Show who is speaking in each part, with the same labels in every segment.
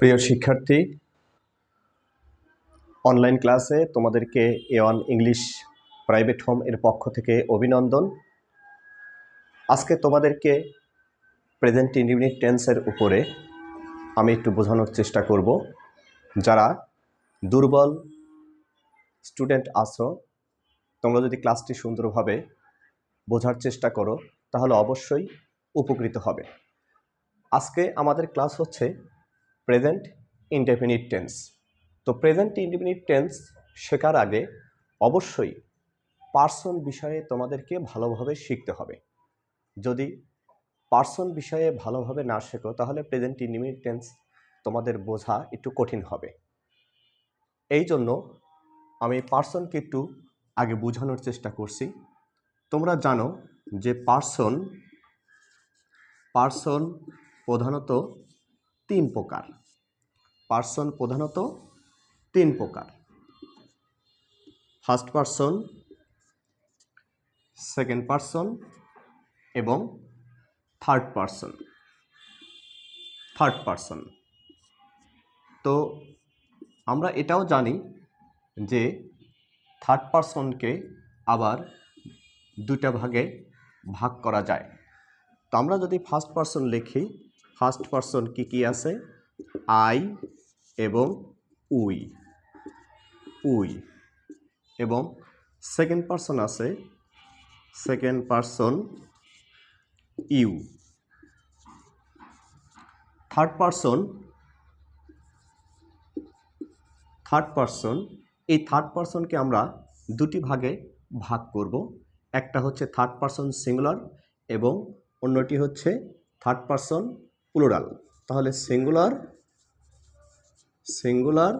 Speaker 1: প্রিয় শিক্ষার্থী অনলাইন ক্লাসে তোমাদেরকে A one English private home এর পক্ষ থেকে অভিনন্দন। আজকে তোমাদেরকে প্রেজেন্ট ইউনিট টেন্সের উপরে আমি একটু বোঝানোর চেষ্টা করব। যারা দুর্বল স্টুডেন্ট আছো, তোমরা যদি ক্লাসটি সুন্দরভাবে বোঝার চেষ্টা করো, তাহলে অবশ্যই উপকৃত হবে। আজকে আমাদের ক্লাস হচ্ছে প্রেজেন্ট ইনডেফিনিট টেন্স তো প্রেজেন্ট ইনডেফিনিট টেন্স শেখার আগে অবশ্যই পার্সন বিষয়ে তোমাদেরকে ভালোভাবে শিখতে হবে। যদি পার্সন বিষয়ে ভালোভাবে না শেখো, তাহলে প্রেজেন্ট ইনডেফিনিট টেন্স তোমাদের বোঝা একটু কঠিন হবে। এই জন্য আমি পার্সনকে একটু আগে বোঝানোর চেষ্টা করছি। তোমরা জানো যে পার্সন পার্সন প্রধানত তিন প্রকার। পার্সন প্রধানত তিন প্রকার। ফার্স্ট পার্সন সেকেন্ড পার্সন এবং থার্ড পার্সন থার্ড পার্সন তো আমরা এটাও জানি যে থার্ড পার্সনকে আবার দুটা ভাগে ভাগ করা যায়। তো আমরা যদি ফার্স্ট পার্সন লিখি ফার্স্ট পার্সন কি কি আছে? আই এবং উই উই এবং সেকেন্ড পার্সন আছে second person you. Third person third person এই থার্ড পার্সনকে আমরা দুটি ভাগে ভাগ করব। একটা হচ্ছে থার্ড পার্সন সিঙ্গুলার এবং অন্যটি হচ্ছে থার্ড পার্সন প্লুরাল তাহলে সিঙ্গুলার সিঙ্গুলার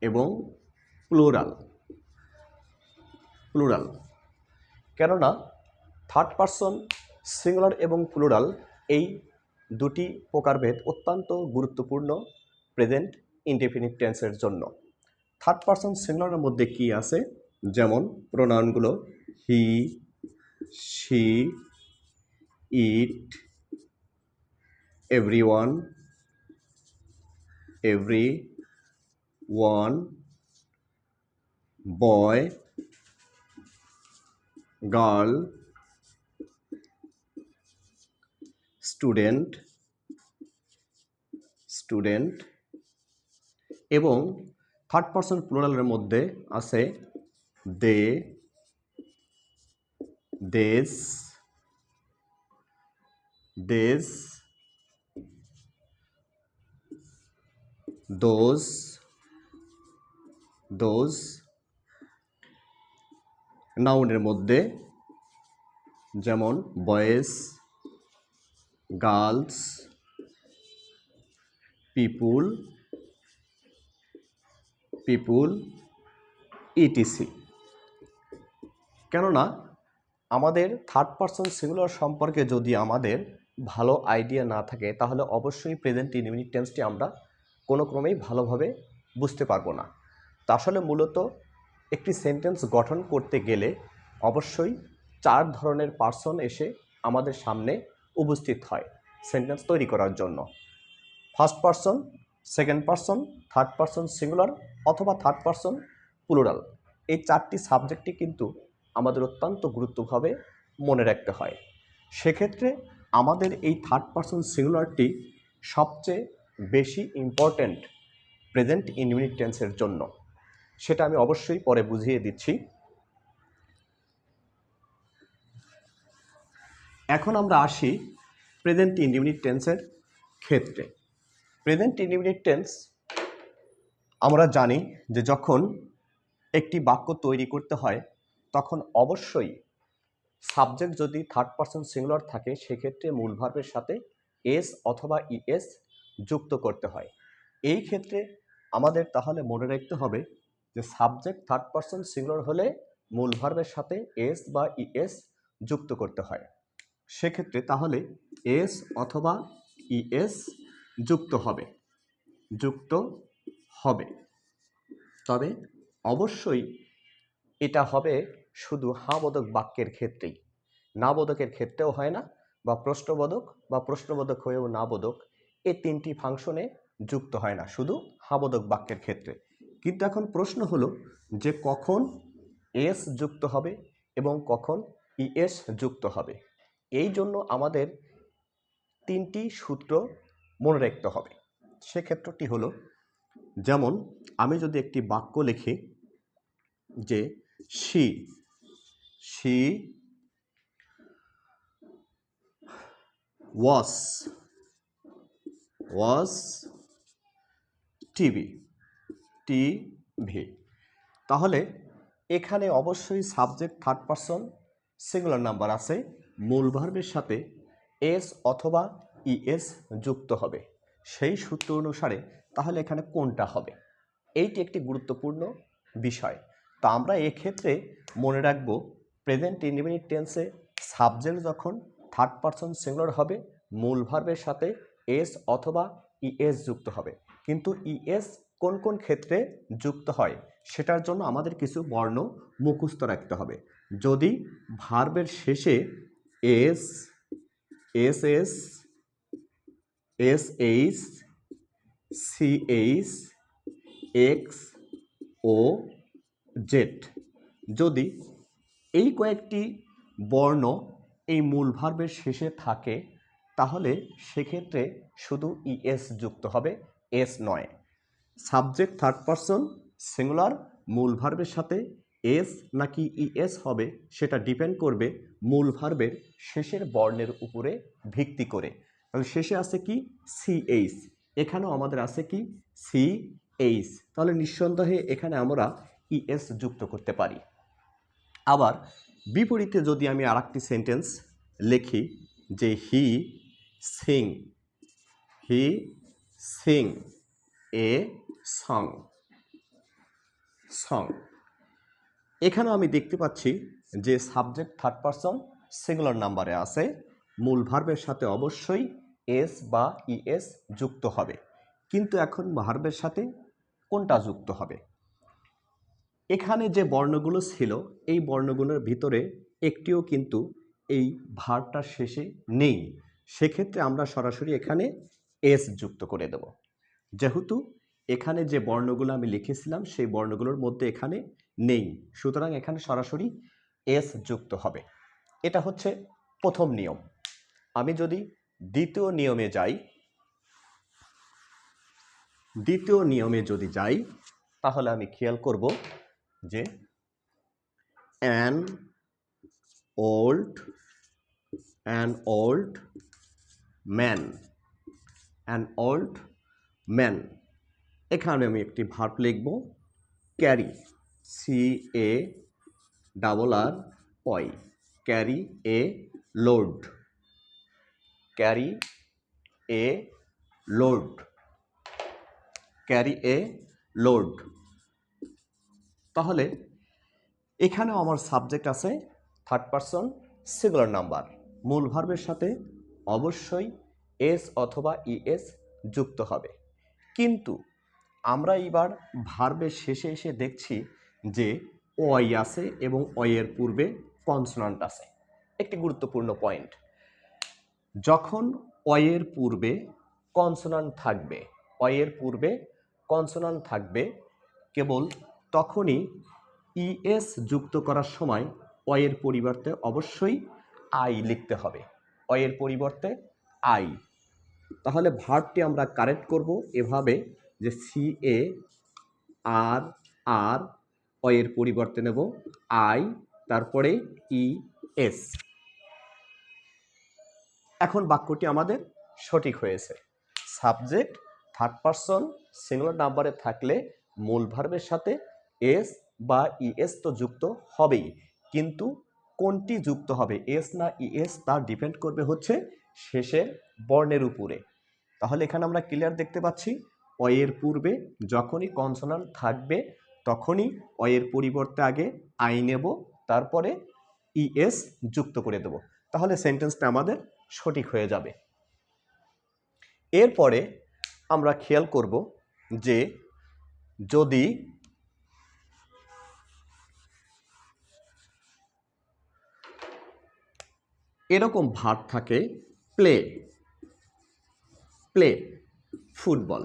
Speaker 1: এবং প্লুরাল প্লুরাল কেননা থার্ড পার্সন সিঙ্গুলার এবং প্লুরাল এই দুটি প্রকারভেদ অত্যন্ত গুরুত্বপূর্ণ প্রেজেন্ট ইনডেফিনিট টেন্সের জন্য। থার্ড পার্সন সিঙ্গুলারের মধ্যে কি আছে? যেমন প্রোনাউনগুলো he she it everyone every one boy, girl student student এবং থার্ড পার্সন প্লুরালের মধ্যে আছে দে দেশ দেশ those those নাউনের মধ্যে যেমন boys girls people people etc কেননা আমাদের থার্ড পার্সন সিঙ্গুলার সম্পর্কে যদি আমাদের ভালো আইডিয়া না থাকে, তাহলে অবশ্যই প্রেজেন্ট ইনমিনিট টেন্সটি আমরা কোনো ক্রমেই ভালোভাবে বুঝতে পারব না। তা আসলে মূলত একটি সেন্টেন্স গঠন করতে গেলে অবশ্যই চার ধরনের পার্সন এসে আমাদের সামনে উপস্থিত হয় সেন্টেন্স তৈরি করার জন্য। First person second person third person singular অথবা থার্ড পার্সন প্লুরাল এই চারটি সাবজেক্টই কিন্তু আমাদের অত্যন্ত গুরুত্বভাবে মনে রাখতে হয়। সেক্ষেত্রে আমাদের এই থার্ড পার্সন সিঙ্গুলারটি সবচেয়ে বেশি ইম্পর্ট্যান্ট প্রেজেন্ট ইনইউনিট টেন্সের জন্য। সেটা আমি অবশ্যই পরে বুঝিয়ে দিচ্ছি। এখন আমরা আসি প্রেজেন্ট ইনইউনিট টেন্সের ক্ষেত্রে। প্রেজেন্ট ইনইউনিট টেন্স আমরা জানি যে যখন একটি বাক্য তৈরি করতে হয়, তখন অবশ্যই সাবজেক্ট যদি থার্ড পার্সন সিঙ্গুলার থাকে, সেক্ষেত্রে মূল ভার্বের সাথে এস অথবা ইএস যুক্ত করতে হয়। এই ক্ষেত্রে আমাদের তাহলে মনে রাখতে হবে যে সাবজেক্ট থার্ড পার্সন সিঙ্গুলার হলে মূল ভার্বের সাথে এস বা ইএস যুক্ত করতে হয়। সেক্ষেত্রে তাহলে এস অথবা ইএস যুক্ত হবে। যুক্ত হবে। তবে অবশ্যই এটা হবে শুধু হাবোধক বাক্যের ক্ষেত্রেই। না বোধকের ক্ষেত্রেও হয় না বা প্রশ্নবোধক বা প্রশ্নবোধক হয়েও না বোধক এই তিনটি ফাংশনে যুক্ত হয় না, শুধু হাবোধক বাক্যের ক্ষেত্রে। কিন্তু এখন প্রশ্ন হলো যে কখন এস যুক্ত হবে এবং কখন ইএস যুক্ত হবে। এই জন্য আমাদের তিনটি সূত্র মনে রাখতে হবে। সেক্ষেত্রটি হলো, যেমন আমি যদি একটি বাক্য লিখি যে she she watches watches TV TV তাহলে এখানে অবশ্যই subject third person singular number আছে, মূল ভার্বের সাথে এস অথবা ইএস যুক্ত হবে। সেই সূত্র অনুসারে তাহলে এখানে কোনটা হবে? এইটি একটি গুরুত্বপূর্ণ বিষয়। তো আমরা এক্ষেত্রে মনে রাখব প্রেজেন্ট ইন্ডিপেন্ডেন্ট টেন্সে সাবজেক্ট যখন থার্ড পারসন সিঙ্গুলার হবে, মূল ভার্বের সাথে এস অথবা ইএস যুক্ত হবে। কিন্তু ইএস কোন কোন ক্ষেত্রে যুক্ত হয়, সেটার জন্য আমাদের কিছু বর্ণ মুখস্থ রাখতে হবে। যদি ভার্বের শেষে S S S S H C H X O Z যদি এই কয়েকটি বর্ণ এই মূল ভার্বের শেষে থাকে তাহলে সেক্ষেত্রে শুধু ইএস যুক্ত হবে এস নয়। সাবজেক্ট থার্ড পারসন, সিঙ্গুলার, মূল ভার্বের সাথে এস নাকি ইএস হবে সেটা ডিপেন্ড করবে মূল ভার্বের শেষের বর্ণের উপরে ভিত্তি করে। তাহলে শেষে আছে কি? সিএইচ এখানেও আমাদের আছে কি? সি এইচ তাহলে নিঃসন্দেহে এখানে আমরা ইএস যুক্ত করতে পারি। আবার বিপরীতে যদি আমি আর সেন্টেন্স লিখি যে he sing. He sing. A song. Song. এখানেও আমি দেখতে পাচ্ছি যে সাবজেক্ট থার্ড পারসন সিঙ্গুলার নাম্বারে আছে। মূল ভার্বের সাথে অবশ্যই এস বা ইএস যুক্ত হবে। কিন্তু এখন ভার্বের সাথে কোনটা যুক্ত হবে? এখানে যে বর্ণগুলো ছিল, এই বর্ণগুলোর ভিতরে একটিও কিন্তু এই ভার্বটার শেষে নেই। সেক্ষেত্রে আমরা সরাসরি এখানে এস যুক্ত করে দেব। যেহেতু এখানে যে বর্ণগুলো আমি লিখেছিলাম, সেই বর্ণগুলোর মধ্যে এখানে নেই। সুতরাং এখানে সরাসরি এস যুক্ত হবে। এটা হচ্ছে প্রথম নিয়ম। আমি যদি দ্বিতীয় নিয়মে যাই, দ্বিতীয় নিয়মে যদি যাই, তাহলে আমি খেয়াল করব যে an old an old man an old man এখানে আমি একটি ভার্ব লিখব carry C A double R Y carry a load carry a load carry a load তাহলে এখানেও আমার সাবজেক্ট আছে থার্ড পারসন সিঙ্গুলার নাম্বার মূল ভার্বের সাথে অবশ্যই এস অথবা ইএস যুক্ত হবে। কিন্তু আমরা এবার ভার্বের শেষে এসে দেখছি যে ওয়াই আছে এবং ওয়ের পূর্বে কনসোনান্ট আছে। একটি গুরুত্বপূর্ণ পয়েন্ট। যখন অয়ের পূর্বে কনসোনান্ট থাকবে অয়ের পূর্বে কনসোনান্ট থাকবে, কেবল তখনই ইএস যুক্ত করার সময় অয়ের পরিবর্তে অবশ্যই আই লিখতে হবে। অয়ের পরিবর্তে আই। তাহলে ভার্বটি আমরা কারেক্ট করব এভাবে যে সি এ আর আর অয়ের পরিবর্তে নেব আই তারপরে ই এস এখন বাক্যটি আমাদের সঠিক হয়েছে। সাবজেক্ট থার্ড পারসন সিঙ্গুলার নাম্বারে থাকলে মূল ভার্বের সাথে এস বা ইএস তো যুক্ত হবেই। কিন্তু কোনটি যুক্ত হবে? এস না ইএস তা ডিপেন্ড করবে হচ্ছে শেষের বর্ণের উপরে। তাহলে এখানে আমরা ক্লিয়ার দেখতে পাচ্ছি অয়ের পূর্বে যখনই কনসোনান্ট থাকবে, তখনই অয়ের পরিবর্তে আগে আই নেব, তারপরে ইএস যুক্ত করে দেব। তাহলে সেন্টেন্সটা আমাদের সঠিক হয়ে যাবে। এরপরে আমরা খেয়াল করব যে যদি এরকম ভার থাকে play play football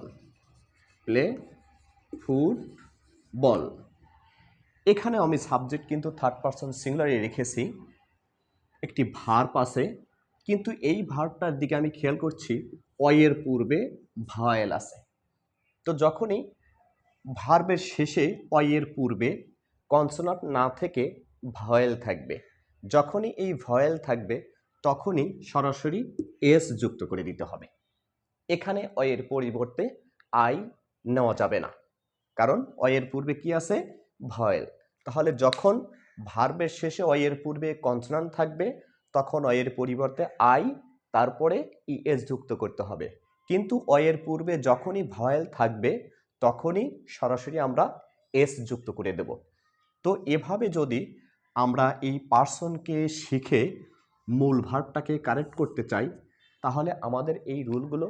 Speaker 1: play football এখানে আমি সাবজেক্ট কিন্তু থার্ড পারসন সিঙ্গুলারে রেখেছি, একটি ভার্ব আছে, কিন্তু এই ভার্বটার দিকে আমি খেয়াল করছি, অয়ের পূর্বে ভায়েল আছে। তো যখনই ভার্বের শেষে অয়ের পূর্বে কনসোনান্ট না থেকে ভয়েল থাকবে, যখনই এই ভয়েল থাকবে তখনই সরাসরি এস যুক্ত করে দিতে হবে। এখানে অয়ের পরিবর্তে আই নেওয়া যাবে না। কারণ অয়ের পূর্বে কি আছে? ভয়েল। তাহলে যখন ভার্বের শেষে অয়ের পূর্বে কনসোনান্ট থাকবে, তখন অয়ের পরিবর্তে আই তারপরে ইএস যুক্ত করতে হবে। কিন্তু অয়ের পূর্বে যখনই ভয়েল থাকবে, তখনই সরাসরি আমরা এস যুক্ত করে দেব। তো এভাবে যদি আমরা এই পার্সনকে শিখে মূল ভার্বটাকে কারেক্ট করতে চাই, তাহলে আমাদের এই রুলগুলো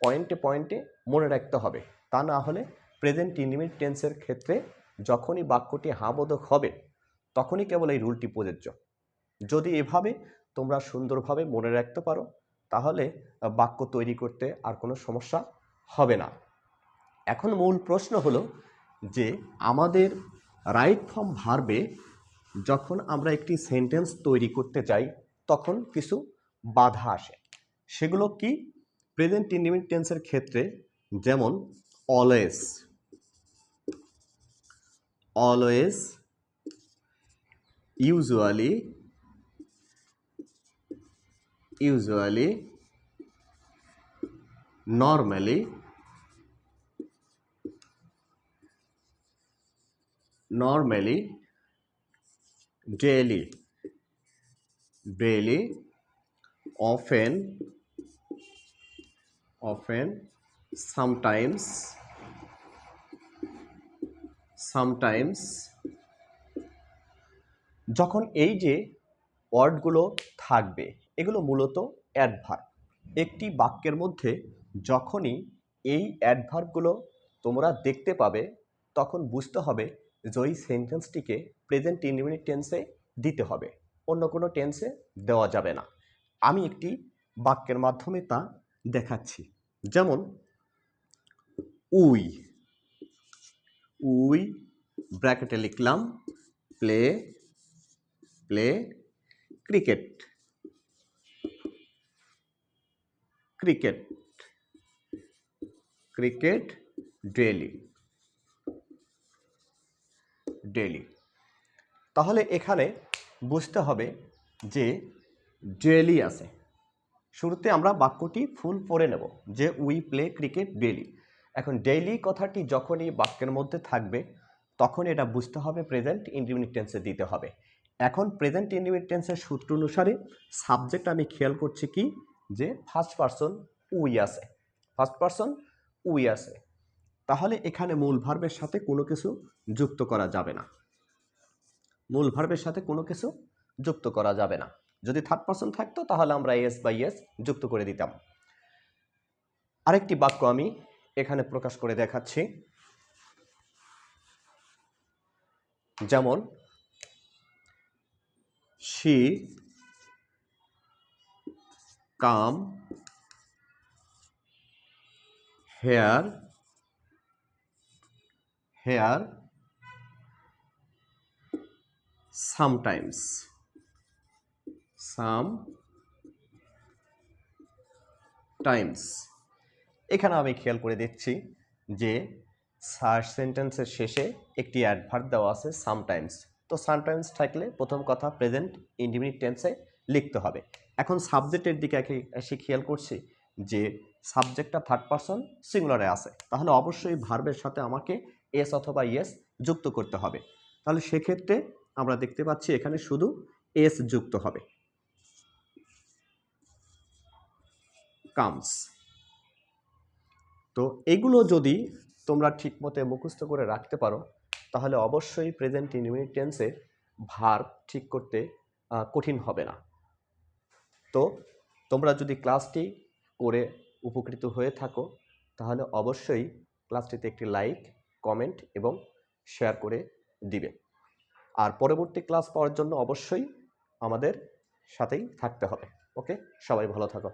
Speaker 1: পয়েন্টে পয়েন্টে মনে রাখতে হবে। তা না হলে প্রেজেন্ট ইন্ডিমিট টেন্সের ক্ষেত্রে যখনই বাক্যটি হাবোধক হবে, তখনই কেবল এই রুলটি প্রযোজ্য। যদি এভাবে তোমরা সুন্দরভাবে মনে রাখতে পারো, তাহলে বাক্য তৈরি করতে আর কোনো সমস্যা হবে না। এখন মূল প্রশ্ন হলো যে, আমাদের রাইট ফর্ম ভার্বে যখন আমরা একটি সেন্টেন্স তৈরি করতে চাই তখন কিছু বাধা আসে। সেগুলো কি? প্রেজেন্ট ইন্ডিমিট টেন্সের ক্ষেত্রে যেমন always always usually usually normally normally, daily daily often often, sometimes sometimes, যখন এই যে ওয়ার্ডগুলো থাকবে, এগুলো মূলত অ্যাডভার্ব একটি বাক্যের মধ্যে যখনই এই অ্যাডভার্বগুলো তোমরা দেখতে পাবে, তখন বুঝতে হবে যে ওই সেন্টেন্সটিকে প্রেজেন্ট ইন্ডিমিনিট টেন্সে দিতে হবে। অন্য কোনো টেন্সে দেওয়া যাবে না। আমি একটি বাক্যের মাধ্যমে তা দেখাচ্ছি। যেমন, উই। উই ব্র্যাকেটে লিখলাম, play play, cricket. Cricket. Cricket daily daily তাহলে এখানে বুঝতে হবে যে ডেলি আছে। শুরুতে আমরা বাক্যটি ফুল পড়ে নেব যে উই প্লে ক্রিকেট ডেলি। এখন ডেইলি কথাটি যখনই বাক্যের মধ্যে থাকবে তখন এটা বুঝতে হবে, প্রেজেন্ট ইন্ডিমিনিট টেন্সে দিতে হবে। এখন প্রেজেন্ট ইন্ডিমিনিট টেন্সের সূত্র অনুসারে সাবজেক্ট আমি খেয়াল করছি কি? যে ফার্স্ট পারসন উই আছে। ফার্স্ট পারসন উই আছে। তাহলে এখানে মূল ভার্বের সাথে কোনো কিছু যুক্ত করা যাবে না। মূল ভার্বের সাথে কোনো কিছু যুক্ত করা যাবে না। যদি থার্ড পারসন থাকতো, তাহলে আমরা এস বাই এস যুক্ত করে দিতাম। আরেকটি বাক্য আমি এখানে প্রকাশ করে দেখাচ্ছি। যেমন, she come here here sometimes some times এখানে আমি খেয়াল করে দিচ্ছি যে সার্চ সেন্টেন্সের শেষে একটি অ্যাডভার্ট দেওয়া আছে, সামটাইমস। তো সামটাইমস থাকলে প্রথম কথা প্রেজেন্ট, ইন্ডিমিনিট টেন্সে লিখতে হবে। এখন সাবজেক্টের দিকে এসে খেয়াল করছি যে সাবজেক্টটা থার্ড পারসন সিঙ্গুলারে আছে। তাহলে অবশ্যই ভার্বের সাথে আমাকে এস অথবা ইয়েস যুক্ত করতে হবে। তাহলে সেক্ষেত্রে আমরা দেখতে পাচ্ছি এখানে শুধু এস যুক্ত হবে। কামস তো এগুলো যদি তোমরা ঠিকমতো মুখস্থ করে রাখতে পারো, তাহলে অবশ্যই প্রেজেন্ট ইনডিমিনিট টেন্সে ভার্ব ঠিক করতে কঠিন হবে না। তো তোমরা যদি ক্লাসটি করে উপকৃত হয়ে থাকো, তাহলে অবশ্যই ক্লাসটিতে একটি লাইক কমেন্ট এবং শেয়ার করে দিবে। আর পরবর্তী ক্লাস পাওয়ার জন্য অবশ্যই আমাদের সাথেই থাকতে হবে। ওকে সবাই ভালো থাকো।